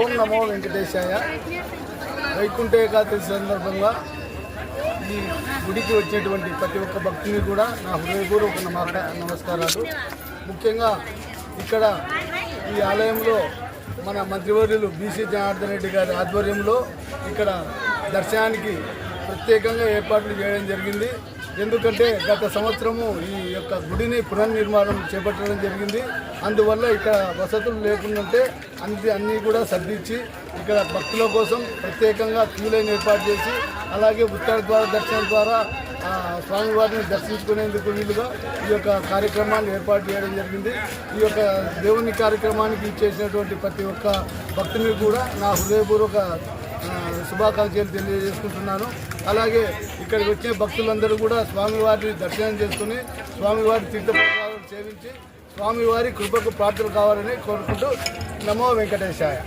ఓం నమో వెంకటేశాయ. వైకుంఠ ఏకాదశి సందర్భంగా ఈ గుడికి వచ్చేటువంటి ప్రతి ఒక్క భక్తుని కూడా నా హృదయపూర్వక నమక నమస్కారాలు. ముఖ్యంగా ఇక్కడ ఈ ఆలయంలో మన మంత్రివర్యులు బీసీ జనార్దన్ రెడ్డి గారి ఆధ్వర్యంలో ఇక్కడ దర్శనానికి ప్రత్యేకంగా ఏర్పాట్లు చేయడం జరిగింది. ఎందుకంటే గత సంవత్సరము ఈ యొక్క గుడిని పునర్నిర్మాణం చేపట్టడం జరిగింది. అందువల్ల ఇక్కడ వసతులు లేకుండాంటే అన్ని అన్నీ కూడా సర్దించి ఇక్కడ భక్తుల కోసం ప్రత్యేకంగా క్యూలైన్ ఏర్పాటు చేసి అలాగే ఉత్తర ద్వార దర్శనం ద్వారా స్వామివారిని దర్శించుకునేందుకు వీలుగా ఈ యొక్క కార్యక్రమాన్ని ఏర్పాటు చేయడం జరిగింది. ఈ యొక్క దేవుని కార్యక్రమానికి ఇచ్చేసినటువంటి ప్రతి ఒక్క భక్తుని కూడా నా హృదయపూర్వక శుభాకాంక్షలు తెలియజేసుకుంటున్నాను. అలాగే ఇక్కడికి వచ్చే భక్తులందరూ కూడా స్వామివారిని దర్శనం చేసుకుని స్వామివారి తీర్థప్రసాదాలు సేవించి స్వామివారి కృపకు ప్రార్థన కావాలని కోరుకుంటూ నమో వెంకటేశాయ.